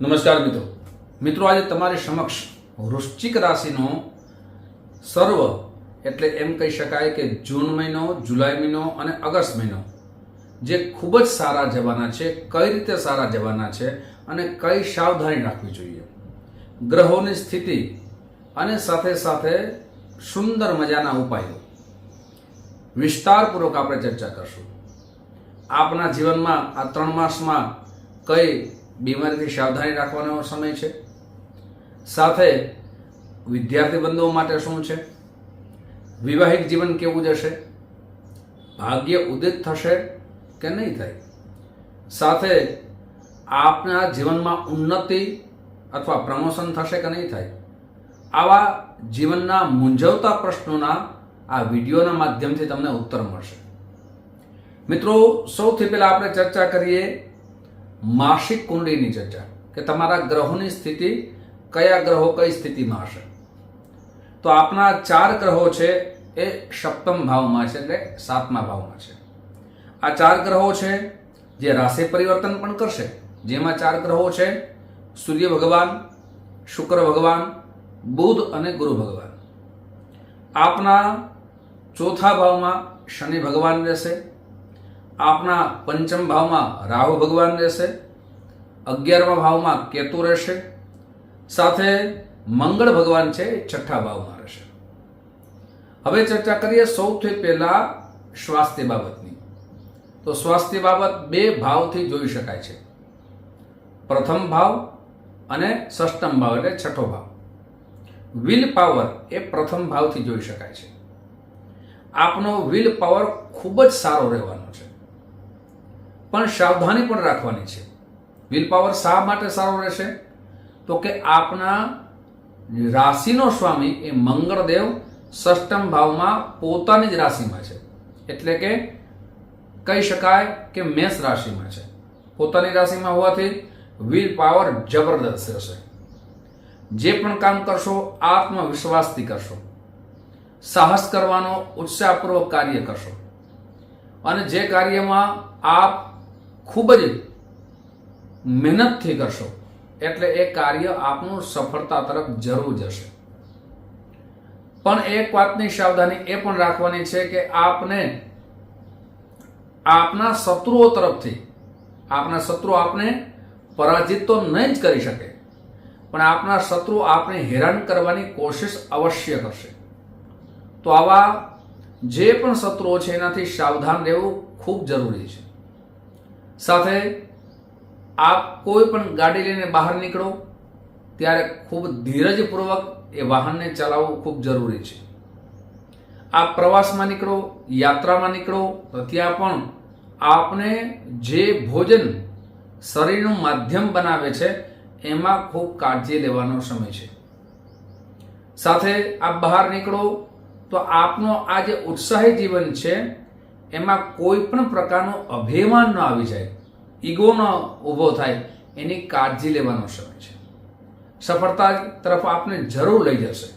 નમસ્કાર મિત્રો. મિત્રો, આજે તમારી સમક્ષ વૃશ્ચિક રાશિનો સર્વ, એટલે એમ કહી શકાય કે જૂન મહિનો, જુલાઈ મહિનો અને અગસ્ટ મહિનો, જે ખૂબ જ સારા જવાના છે, કઈ રીતે સારા જવાના છે અને કઈ સાવધાની રાખવી જોઈએ. ગ્રહોની સ્થિતિ અને સાથે સાથે સુંદર મજાના ઉપાયો. વિસ્તારપૂર્વક આપણે ચર્ચા કરશું. આપના જીવનમાં આ ત્રણ માસમાં કઈ બીમારીથી સાવધાની રાખવાનો સમય છે. સાથે વિદ્યાર્થી બંધુઓ માટે શું છે? વિવાહિક જીવન કેવું જશે? ભાગ્ય ઉદિત થશે કે નહીં થાય? સાથે આપના જીવનમાં ઉન્નતિ અથવા પ્રમોશન થશે કે નહીં થાય? આવા જીવનના મૂંઝવતા પ્રશ્નોના આ વિડીયોના માધ્યમથી તમને ઉત્તર મળશે. મિત્રો, સૌથી પહેલાં આપણે ચર્ચા કરીએ માસિક કુંડળીની ચર્ચા કે તમારા ગ્રહોની સ્થિતિ કયા ગ્રહો કઈ સ્થિતિમાં હશે? તો આપના ચાર ગ્રહો છે એ સપ્તમ ભાવમાં છે એટલે સાતમા ભાવમાં છે. આ ચાર ગ્રહો છે જે રાશિ પરિવર્તન પણ કરશે. જેમાં ચાર ગ્રહો છે સૂર્ય ભગવાન, શુક્ર ભગવાન, બુધ અને ગુરુ ભગવાન. આપના ચોથા ભાવમાં શનિ ભગવાન રહેશે. આપના પંચમ ભાવમાં રાહુ ભગવાન રહેશે, અગિયારમા ભાવમાં કેતુ રહેશે, સાથે મંગળ ભગવાન છે છઠ્ઠા ભાવમાં રહેશે. હવે ચર્ચા કરીએ સૌથી પહેલા સ્વાસ્થ્ય બાબતની. તો સ્વાસ્થ્ય બાબત બે ભાવથી જોઈ શકાય છે. પ્રથમ ભાવ અને ષષ્ટમ ભાવ એટલે છઠ્ઠો ભાવ. વિલ પાવર એ પ્રથમ ભાવથી જોઈ શકાય છે. આપનો વિલ પાવર ખૂબ જ સારો રહેવાનો છે. પણ સાવધાની પણ રાખવાની છે. વિલ પાવર શા માટે સારો રહેશે? તો કે આપના રાશિનો સ્વામી એ મંગળદેવ ષષ્ટમ ભાવમાં પોતાની જ રાશિમાં છે. એટલે કે કહી શકાય કે મેષ રાશિમાં છે. પોતાની રાશિમાં હોવાથી વીર પાવર જબરદસ્ત રહેશે. જે પણ કામ કરશો, આત્મવિશ્વાસથી કરશો. સાહસ કરવાનો ઉત્સાહપૂર્વક કાર્ય કરશો. અને જે કાર્યમાં આપ ખૂબ જ મહેનતથી કરશો. એટલે એ કાર્ય આપનું સફળતા તરફ જરૂર જશે. પણ એક વાતની સાવધાની એ પણ રાખવાની છે કે આપને આપના શત્રુઓ તરફથી, આપના શત્રુ આપને પરાજિત તો નહીં જ કરી શકે, પણ આપના શત્રુ આપને હેરાન કરવાની કોશિશ અવશ્ય કરશે. તો આવા જે પણ શત્રુઓ છે એનાથી સાવધાન રહેવું ખૂબ જરૂરી છે. સાથે આપ કોઈ પણ ગાડી લઈને બહાર નીકળો, ત્યારે ખૂબ ધીરજપૂર્વક એ વાહનને ચલાવવું ખૂબ જરૂરી છે. આપ પ્રવાસમાં નીકળો, યાત્રામાં નીકળો, તો ત્યાં પણ આપને જે ભોજન શરીરનું માધ્યમ બનાવે છે, એમાં ખૂબ કાળજી લેવાનો સમય છે. સાથે આપ બહાર નીકળો, તો આપનો આ જે ઉત્સાહી જીવન છે એમાં કોઈ પણ પ્રકારનો અભિમાન ન આવી જાય. ઈગો ન ઊભો થાય, એની કાળજી લેવાનો સમય છે. સફળતા તરફ આપને જરૂર લઈ જશે.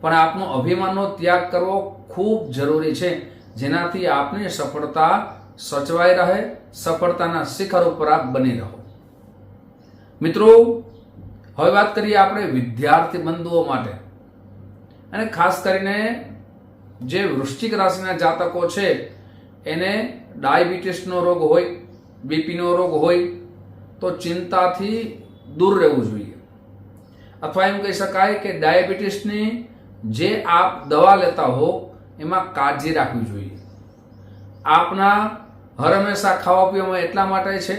પણ આપનો અભિમાનનો ત્યાગ કરવો ખૂબ જરૂરી છે, જેનાથી આપની સફળતા સચવાઈ રહે, સફળતાના શિખર ઉપર આપ બની રહો. મિત્રો, હવે વાત કરીએ આપણે વિદ્યાર્થી બંધુઓ માટે. અને ખાસ કરીને જે વૃશ્ચિક રાશિના જાતકો છે એને ડાયાબિટીસનો રોગ હોય, બીપીનો રોગ હોય, તો ચિંતાથી દૂર રહેવું જોઈએ. અથવા એમ કહી શકાય કે ડાયાબિટીસની જે આપ દવા લેતા હો, એમાં કાળજી રાખવી જોઈએ. આપના હર હંમેશા ખાવા પીવામાં એટલા માટે છે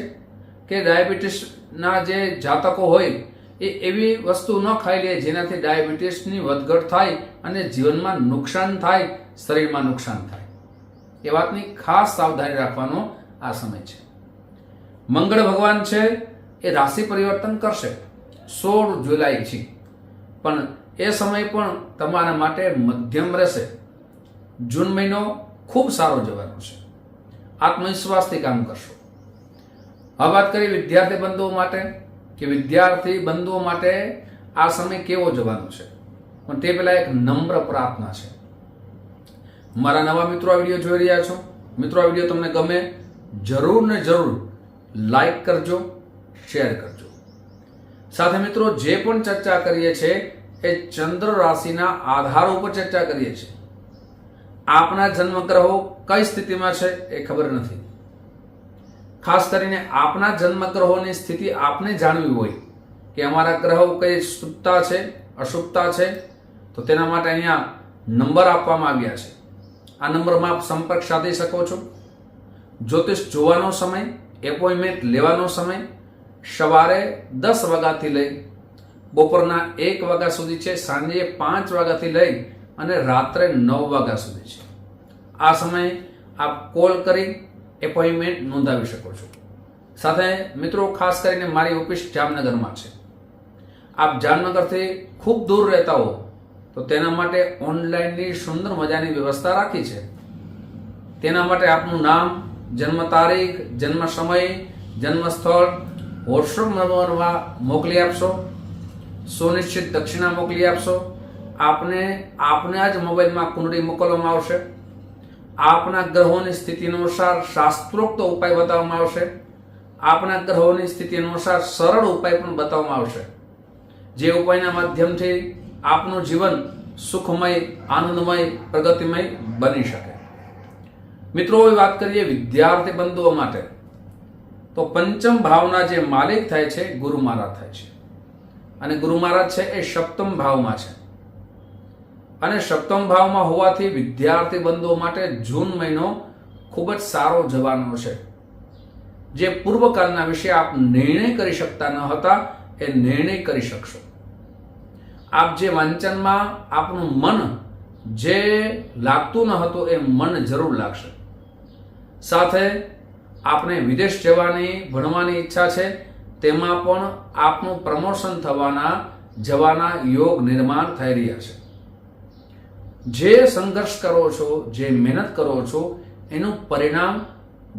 કે ડાયાબિટીસના જે જાતકો હોય, એ એવી વસ્તુ ન ખાઈ લે જેનાથી ડાયાબિટીસની વધઘટ થાય અને જીવનમાં નુકસાન થાય, શરીરમાં નુકસાન થાય. એ વાતની ખાસ સાવધાની રાખવાનો આ સમય છે. મંગળ ભગવાન છે એ રાશિ પરિવર્તન કરશે, સોળ જુલાઈથી. પણ એ સમય પણ તમારા માટે મધ્યમ રહેશે. જૂન મહિનો ખૂબ સારો જવાનો છે. આત્મવિશ્વાસથી કામ કરશો. હવે વાત કરી વિદ્યાર્થી બંધુઓ માટે, કે વિદ્યાર્થી બંધુઓ માટે આ સમય કેવો જવાનો છે? પણ તે પહેલાં એક નમ્ર પ્રાર્થના છે. મારા નવા મિત્રો આ વીડિયો જોઈ રહ્યા છો. મિત્રો, આ વીડિયો તમને ગમે, જરૂર ને જરૂર લાઈક કરજો શેર કરજો. સાથે મિત્રો, જે પણ ચર્ચા કરીએ છીએ, એ ચંદ્ર રાશિના આધાર ઉપર ચર્ચા કરીએ છીએ. આપના જન્મગ્રહો કઈ સ્થિતિમાં છે એ ખબર નથી. ખાસ કરીને આપના જન્મગ્રહોની સ્થિતિ આપને જાણવી હોય કે અમારા ગ્રહો કઈ શુભતા છે, અશુભતા છે, તો તેના માટે અહીંયા નંબર આપવામાં આવ્યા છે. આ નંબરમાં આપ સંપર્ક સાધી શકો છો. જ્યોતિષ જોવાનો સમય, એપોઇન્ટમેન્ટ લેવાનો સમય, સવારે દસ વાગ્યાથી લઈ, બપોરના એક વાગ્યા સુધી છે, સાંજે પાંચ વાગ્યાથી લઈ અને રાત્રે નવ વાગ્યા સુધી છે. આ સમયે આપ કોલ કરી એપોઇન્ટમેન્ટ નોંધાવી શકો છો. સાથે મિત્રો, ખાસ કરીને મારી ઓફિસ જામનગરમાં છે. આપ જામનગરથી ખૂબ દૂર રહેતા હો તો તેના માટે ઓનલાઈનની સુંદર મજાની વ્યવસ્થા રાખી છે. તેના માટે આપનું નામ, જન્મ તારીખ, જન્મ સમય, જન્મ સ્થળ વોટ્સઅપ નંબરમાં મોકલી આપશો. સુનિશ્ચિત દક્ષિણા મોકલી આપશો. આપને આપને જ મોબાઈલમાં કુંડળી મોકલવામાં આવશે. આપના ગ્રહોની સ્થિતિ અનુસાર શાસ્ત્રોક્ત ઉપાય બતાવવામાં આવશે. આપના ગ્રહોની સ્થિતિ અનુસાર સરળ ઉપાય પણ બતાવવામાં આવશે. જે ઉપાયના માધ્યમથી આપનું જીવન સુખમય, આનંદમય, પ્રગતિમય બની શકે. મિત્રો, હવે વાત કરીએ વિદ્યાર્થી બંધુઓ માટે. તો પંચમ ભાવના જે માલિક થાય છે, ગુરુ મહારાજ થાય છે. અને ગુરુ મહારાજ છે એ સપ્તમ ભાવમાં છે. અને સપ્તમ ભાવમાં હોવાથી વિદ્યાર્થી બંધુઓ માટે જૂન મહિનો ખૂબ જ સારો જવાનો છે. જે પૂર્વકાળના વિશે આપ નિર્ણય કરી શકતા ન હતા, એ નિર્ણય કરી શકશો. આપ જે વાંચનમાં આપનું મન જે લાગતું ન હતું એ મન જરૂર લાગશે. સાથે આપણે વિદેશ જવાની, ભણવાની ઈચ્છા છે, તેમાં પણ આપનું પ્રમોશન થવાના જવાના યોગ નિર્માણ થઈ રહ્યા છે. જે સંઘર્ષ કરો છો, જે મહેનત કરો છો, એનું પરિણામ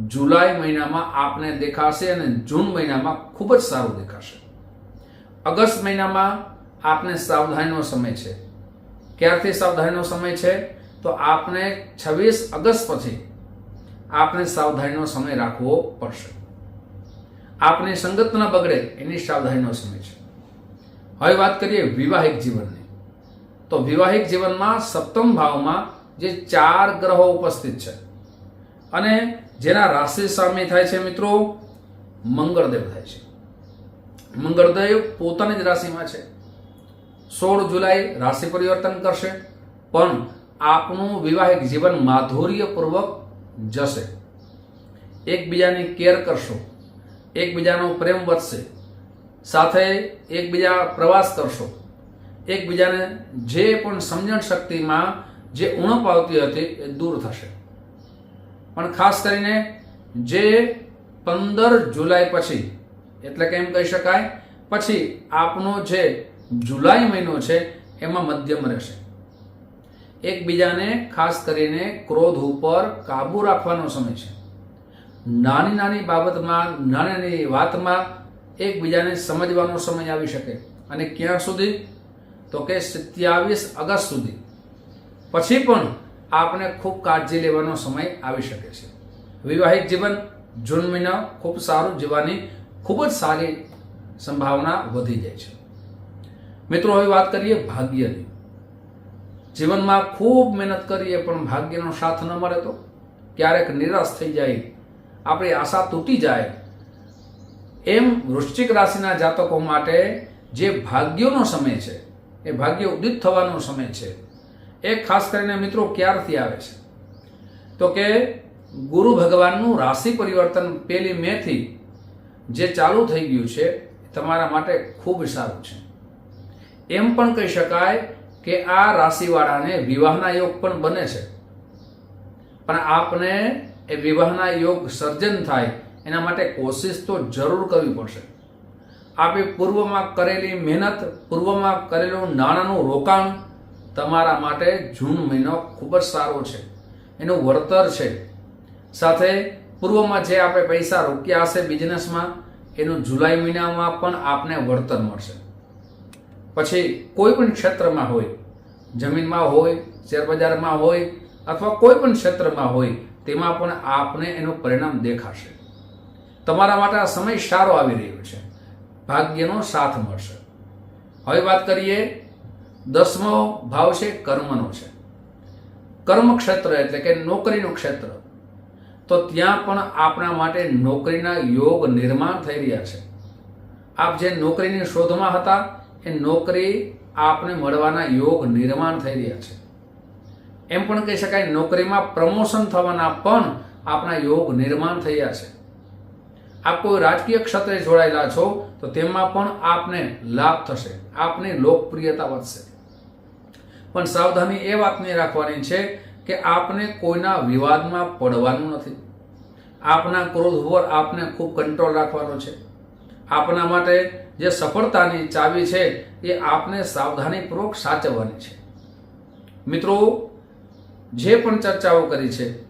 જુલાઈ મહિનામાં આપને દેખાશે અને જૂન મહિનામાં ખૂબ જ સારું દેખાશે. અગસ્ત મહિનામાં આપને સાવધાનીનો સમય છે. ક્યારથી સાવધાનીનો સમય છે? તો આપને છવ્વીસ અગસ્ટ પછી આપને સાવધાનીનો સમય રાખવો પડશે. આપની સંગત ન બગડે એની સાવધાનીનો સમય છે. હવે વાત કરીએ વિવાહિક જીવનની. તો વિવાહિક જીવનમાં સપ્તમ ભાવમાં જે ચાર ગ્રહો ઉપસ્થિત છે. અને જેના રાશિ સામે થાય છે મિત્રો, મંગળદેવ થાય છે. મંગળદેવ પોતાની જ રાશિમાં છે. સોળ જુલાઈ રાશિ પરિવર્તન કરશે. પણ આપનું વિવાહિક જીવન માધુર્યપૂર્વક જશે. એકબીજાની કેર કરશો. એકબીજાનો પ્રેમ વધશે. સાથે એકબીજા પ્રવાસ કરશો. એકબીજાને જે પણ સમજણ શક્તિમાં જે ઉણપ આવતી હતી એ દૂર થશે. પણ ખાસ કરીને જે પંદર જુલાઈ પછી, એટલે કે એમ કહી શકાય, પછી આપનો જે જુલાઈ મહિનો છે, એમાં મધ્યમ રહેશે. એકબીજાને ખાસ કરીને ક્રોધ ઉપર કાબુ રાખવાનો સમય છે. નાની નાની બાબતમાં, નાની નાની વાતમાં એકબીજાને સમજવાનો સમય આવી શકે. અને ક્યાં સુધી? તો કે સત્યાવીસ અગસ્ટ સુધી. પછી પણ આપને ખૂબ કાળજી લેવાનો સમય આવી શકે છે. વિવાહિત જીવન, જૂન મહિના ખૂબ સારું જીવવાની ખૂબ જ સારી સંભાવના વધી જાય છે. મિત્રો, હવે વાત કરીએ ભાગ્યની. જીવનમાં ખૂબ મહેનત કરીએ, પણ ભાગ્યનો સાથ ન મળે તો? ક્યારેક નિરાશ થઈ જાય, આપણી આશા તૂટી જાય. એમ વૃશ્ચિક રાશિના જાતકો માટે જે ભાગ્યોનો સમય છે, એ ભાગ્ય ઉદિત થવાનો સમય છે. એ ખાસ કરીને મિત્રો ક્યારથી આવે છે? તો કે ગુરુ ભગવાનનું રાશિ પરિવર્તન પેલી મેથી જે ચાલુ થઈ ગયું છે તમારા માટે ખૂબ સારું છે. એમ પણ કહી શકાય કે આ રાશિવાળાને વિવાહના યોગ પણ બને છે. પણ આપને એ વિવાહના યોગ સર્જન થાય, એના માટે કોશિશ તો જરૂર કરવી પડશે. આપે પૂર્વમાં કરેલી મહેનત, પૂર્વમાં કરેલું નાણાંનું રોકાણ તમારા માટે જૂન મહિનો ખૂબ જ સારો છે. એનું વળતર છે. સાથે પૂર્વમાં જે આપણે પૈસા રોક્યા હશે બિઝનેસમાં એનું જુલાઈ મહિનામાં પણ આપને વળતર મળશે. પછી કોઈ પણ ક્ષેત્રમાં હોય, જમીનમાં હોય, શેરબજારમાં હોય અથવા કોઈ પણ ક્ષેત્રમાં હોય, તેમાં પણ આપને એનું પરિણામ દેખાશે. તમારા માટે આ સમય સારો આવી રહ્યો છે. ભાગ્યનો સાથ મળશે. હવે વાત કરીએ, દસમો ભાવ છે કર્મનો છે. કર્મ ક્ષેત્ર એટલે કે નોકરીનું ક્ષેત્ર. તો ત્યાં પણ આપણા માટે નોકરીના યોગ નિર્માણ થઈ રહ્યા છે. આપ જે નોકરીની શોધમાં હતા એ નોકરી આપને મળવાના યોગ નિર્માણ થઈ રહ્યા છે. એમ પણ કહી શકાય નોકરીમાં પ્રમોશન થવાના પણ આપણા યોગ નિર્માણ થયા છે. આપ કોઈ રાજકીય ક્ષેત્રે જોડાયેલા છો, તો તેમાં પણ આપને લાભ થશે. આપની લોકપ્રિયતા વધશે. પણ સાવધાની એ વાતની રાખવાની છે કે આપને કોઈના વિવાદમાં પડવાનું નથી. આપના ક્રોધ ઉપર આપને ખૂબ કંટ્રોલ રાખવાનો છે. આપના માટે જે સફળતાની ચાવી છે, એ આપને સાવધાનીપૂર્વક સાચવવાની છે. મિત્રો, જે પણ ચર્ચાઓ કરી છે,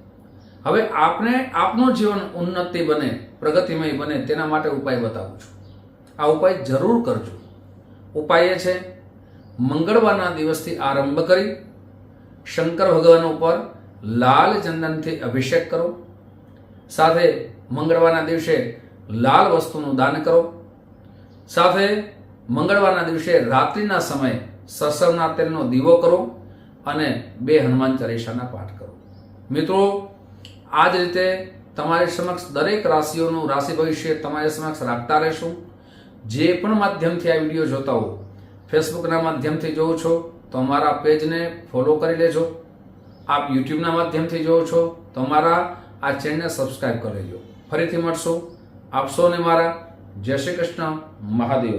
હવે આપને આપનું જીવન ઉન્નતિ બને, પ્રગતિમય બને, તેના માટે ઉપાય બતાવું છું. આ ઉપાય જરૂર કરજો. ઉપાય એ છે, મંગળવારના દિવસથી આરંભ કરી, શંકર ભગવાન ઉપર લાલ ચંદનથી અભિષેક કરો. સાથે મંગળવારના દિવસે લાલ વસ્તુનું દાન કરો. સાથે મંગળવારના દિવસે રાત્રિના સમયે સરસવના તેલનો દીવો કરો અને બે હનુમાન ચાલીસાના પાઠ કરો. મિત્રો આ જ રીતે તમારી સમક્ષ દરેક રાશિઓનું રાશિ ભવિષ્ય તમારી સમક્ષ રાખતા રહેશું. જે પણ માધ્યમથી આ વીડિયો જોતા હો, ફેસબુકના માધ્યમથી જોઉં છો, તો અમારા પેજને ફોલો કરી લેજો. આપ યુટ્યુબના માધ્યમથી જોવો છો, તો અમારા આ ચેનલને સબસ્ક્રાઈબ કરી લેજો. ફરીથી મળશું. આપ સૌને મારા જય શ્રી કૃષ્ણ મહાદેવ.